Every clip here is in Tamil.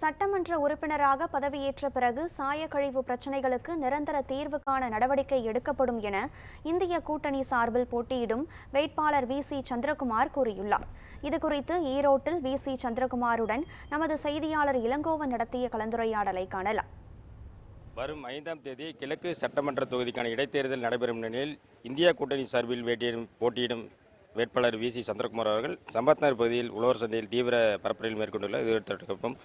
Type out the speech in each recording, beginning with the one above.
சட்டமன்ற உறுப்பினராக பதவியேற்ற பிறகு சாயக்கழிவு பிரச்சினைகளுக்கு நிரந்தர தீர்வுக்கான நடவடிக்கை எடுக்கப்படும் என இந்திய கூட்டணி சார்பில் போட்டியிடும் வேட்பாளர் வி சி சந்திரகுமார் கூறியுள்ளார். இதுகுறித்து ஈரோட்டில் வி சி சந்திரகுமாருடன் நமது செய்தியாளர் இளங்கோவன் நடத்திய கலந்துரையாடலை காணலாம். வரும் ஐந்தாம் தேதி கிழக்கு சட்டமன்ற தொகுதிக்கான இடைத்தேர்தல் நடைபெறும் நிலையில் இந்தியா கூட்டணி சார்பில் வேட்டியிடும் போட்டியிடும் வேட்பாளர் வி சி சந்திரகுமார் அவர்கள் சம்பத்நகர் பகுதியில் உழவர் சந்தையில் தீவிர பரப்புரையில் மேற்கொண்டுள்ள இதுவரைக்கும்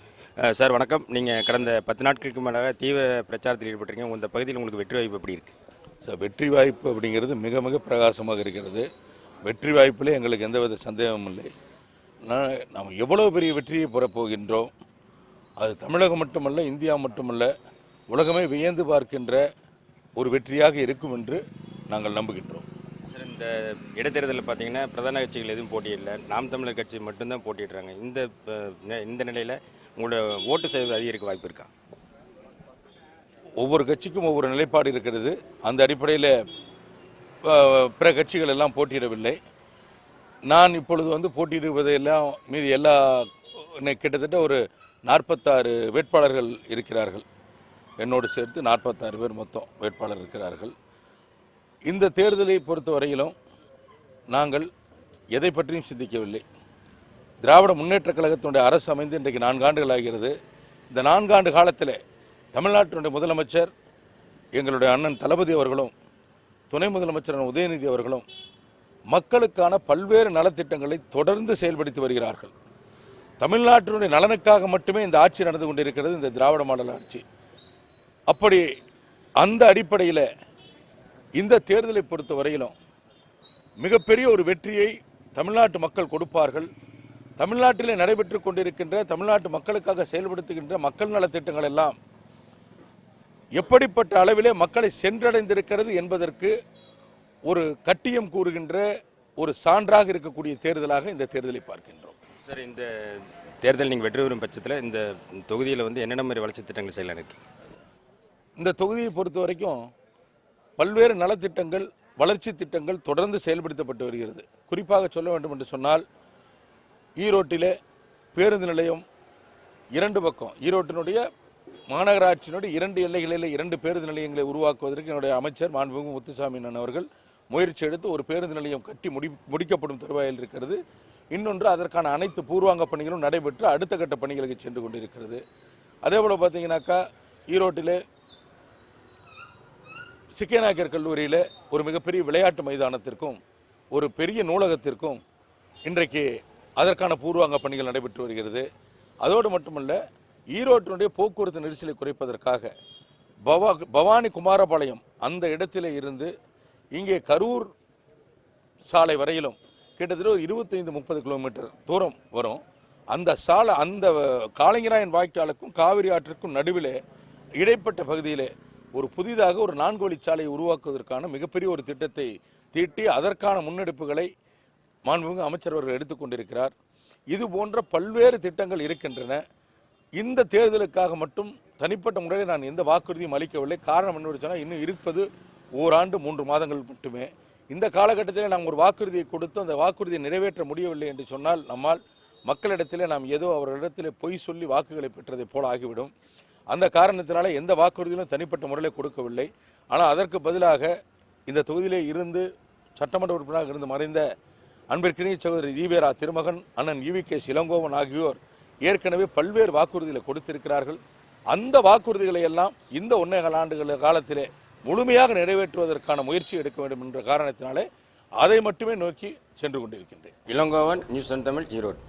சார் வணக்கம். நீங்கள் கடந்த பத்து நாட்களுக்கு மேலாக தீவிர பிரச்சாரத்தில் ஈடுபட்டிருக்கீங்க. இந்த பகுதியில் உங்களுக்கு வெற்றி வாய்ப்பு எப்படி இருக்கு? ஸோ வெற்றி வாய்ப்பு அப்படிங்கிறது மிக மிக பிரகாசமாக இருக்கிறது. வெற்றி வாய்ப்பில் எங்களுக்கு எந்தவித சந்தேகமும் இல்லை. நாம் எவ்வளோ பெரிய வெற்றியை பெறப்போகின்றோம் அது தமிழகம் மட்டுமல்ல இந்தியா மட்டுமல்ல உலகமே வியந்து பார்க்கின்ற ஒரு வெற்றியாக இருக்கும் என்று நாங்கள் நம்புகின்றோம். இந்த இடைத்தேர்தலில் பார்த்தீங்கன்னா பிரதான கட்சிகள் எதுவும் போட்டியில்லை நாம் தமிழர் கட்சி மட்டும்தான் போட்டிடுறாங்க இந்த இந்த நிலையில் உங்களோட ஓட்டு சதவீதம் அதிகரிக்க வாய்ப்பு இருக்கா? ஒவ்வொரு கட்சிக்கும் ஒவ்வொரு நிலைப்பாடு இருக்கிறது. அந்த அடிப்படையில் பிற கட்சிகள் எல்லாம் போட்டியிடவில்லை. நான் இப்பொழுது வந்து போட்டியிடுவதையெல்லாம் மீதி எல்லா கிட்டத்தட்ட ஒரு நாற்பத்தாறு வேட்பாளர்கள் இருக்கிறார்கள். என்னோடு சேர்த்து நாற்பத்தாறு பேர் மொத்தம் வேட்பாளர் இருக்கிறார்கள். இந்த தேர்தலை பொறுத்த வரையிலும் நாங்கள் எதை பற்றியும் சிந்திக்கவில்லை. திராவிட முன்னேற்றக் கழகத்தினுடைய அரசு அமைந்து இன்றைக்கு நான்காண்டுகள் ஆகிறது. இந்த நான்காண்டு காலத்தில் தமிழ்நாட்டினுடைய முதலமைச்சர் எங்களுடைய அண்ணன் தளபதி அவர்களும் துணை முதலமைச்சர் உதயநிதி அவர்களும் மக்களுக்கான பல்வேறு நலத்திட்டங்களை தொடர்ந்து செயல்படுத்தி வருகிறார்கள். தமிழ்நாட்டினுடைய நலனுக்காக மட்டுமே இந்த ஆட்சி நடந்து கொண்டிருக்கிறது இந்த திராவிட மாடல் ஆட்சி. அப்படி அந்த அடிப்படையில் இந்த தேர்தலை பொறுத்த வரையிலும் மிகப்பெரிய ஒரு வெற்றியை தமிழ்நாட்டு மக்கள் கொடுப்பார்கள். தமிழ்நாட்டிலே நடைபெற்று கொண்டிருக்கின்ற தமிழ்நாட்டு மக்களுக்காக செயல்படுத்துகின்ற மக்கள் நலத் திட்டங்கள் எல்லாம் எப்படிப்பட்ட அளவிலே மக்களை சென்றடைந்திருக்கிறது என்பதற்கு ஒரு கட்டியம் கூறுகின்ற ஒரு சான்றாக இருக்கக்கூடிய தேர்தலாக இந்த தேர்தலை பார்க்கின்றோம். சார் இந்த தேர்தல் நீங்கள் வெற்றி பெறும் பட்சத்தில் இந்த தொகுதியில் வந்து என்னென்ன மாதிரி வளர்ச்சி திட்டங்கள் செய்யலாம் இருக்கு? இந்த தொகுதியை பொறுத்த வரைக்கும் பல்வேறு நலத்திட்டங்கள் வளர்ச்சி திட்டங்கள் தொடர்ந்து செயல்படுத்தப்பட்டு வருகிறது. குறிப்பாக சொல்ல வேண்டும் என்று சொன்னால் ஈரோட்டிலே பேருந்து நிலையம் இரண்டு பக்கம். ஈரோட்டினுடைய மாநகராட்சியினுடைய இரண்டு எல்லைகளில் இரண்டு பேருந்து நிலையங்களை உருவாக்குவதற்கு என்னுடைய அமைச்சர் மாண்புமிகு முத்துசாமி அவர்கள் முயற்சி எடுத்து ஒரு பேருந்து நிலையம் கட்டி முடி முடிக்கப்படும் தருவாயில் இருக்கிறது. இன்னொன்று அதற்கான அனைத்து பூர்வாங்க பணிகளும் நடைபெற்று அடுத்த கட்ட பணிகளுக்கு சென்று கொண்டிருக்கிறது. அதே போல் பார்த்தீங்கன்னாக்கா ஈரோட்டிலே சிக்கேநாயக்கர் கல்லூரியில் ஒரு மிகப்பெரிய விளையாட்டு மைதானத்திற்கும் ஒரு பெரிய நூலகத்திற்கும் இன்றைக்கு அதற்கான பூர்வாங்க பணிகள் நடைபெற்று வருகிறது. அதோடு மட்டுமல்ல ஈரோட்டினுடைய போக்குவரத்து நெரிசலை குறைப்பதற்காக பவா பவானி குமாரபாளையம் அந்த இடத்திலே இருந்து இங்கே கரூர் சாலை வரையிலும் கிட்டத்தட்ட ஒரு இருபத்தைந்து முப்பது கிலோமீட்டர் தூரம் வரும். அந்த சாலை அந்த காளிங்கராயன் வாய்க்காலுக்கும் காவிரி ஆற்றுக்கும் நடுவிலே இடைப்பட்ட பகுதியிலே ஒரு புதிதாக ஒரு நான்கு வழிச்சாலையை உருவாக்குவதற்கான மிகப்பெரிய ஒரு திட்டத்தை தீட்டி அதற்கான முன்னெடுப்புகளை மாண்புமிகு அமைச்சர் அவர்கள் எடுத்துக்கொண்டிருக்கிறார் இது போன்ற பல்வேறு திட்டங்கள் இருக்கின்றன. இந்த தேர்தலுக்காக மட்டும் தனிப்பட்ட முறையில் நான் எந்த வாக்குறுதியும் அளிக்கவில்லை. காரணம் என்ன சொன்னால் இன்னும் இருப்பது ஓராண்டு மூன்று மாதங்கள் மட்டுமே. இந்த காலகட்டத்தில் நாம் ஒரு வாக்குறுதியை கொடுத்து அந்த வாக்குறுதியை நிறைவேற்ற முடியவில்லை என்று சொன்னால் நம்மால் மக்களிடத்திலே நாம் ஏதோ அவர்களிடத்திலே பொய் சொல்லி வாக்குகளை பெற்றதைப் போல ஆகிவிடும். அந்த காரணத்தினால எந்த வாக்குறுதியிலும் தனிப்பட்ட முறையில் கொடுக்கவில்லை. ஆனால் அதற்கு பதிலாக இந்த தொகுதியிலே இருந்து சட்டமன்ற உறுப்பினராக இருந்து மறைந்த அன்பிற்கினிய சகோதரி ஈவேரா திருமகன் அண்ணன் ஈவி கே சிலங்கோவன் ஆகியோர் ஏற்கனவே பல்வேறு வாக்குறுதிகளை கொடுத்திருக்கிறார்கள். அந்த வாக்குறுதிகளை எல்லாம் இந்த ஒன்னேகால் ஆண்டுகள் காலத்திலே முழுமையாக நிறைவேற்றுவதற்கான முயற்சி எடுக்க வேண்டும் என்ற காரணத்தினாலே அதை மட்டுமே நோக்கி சென்று கொண்டிருக்கின்றேன். இளங்கோவன் நியூஸ் சென் தமிழ் ஈரோடு.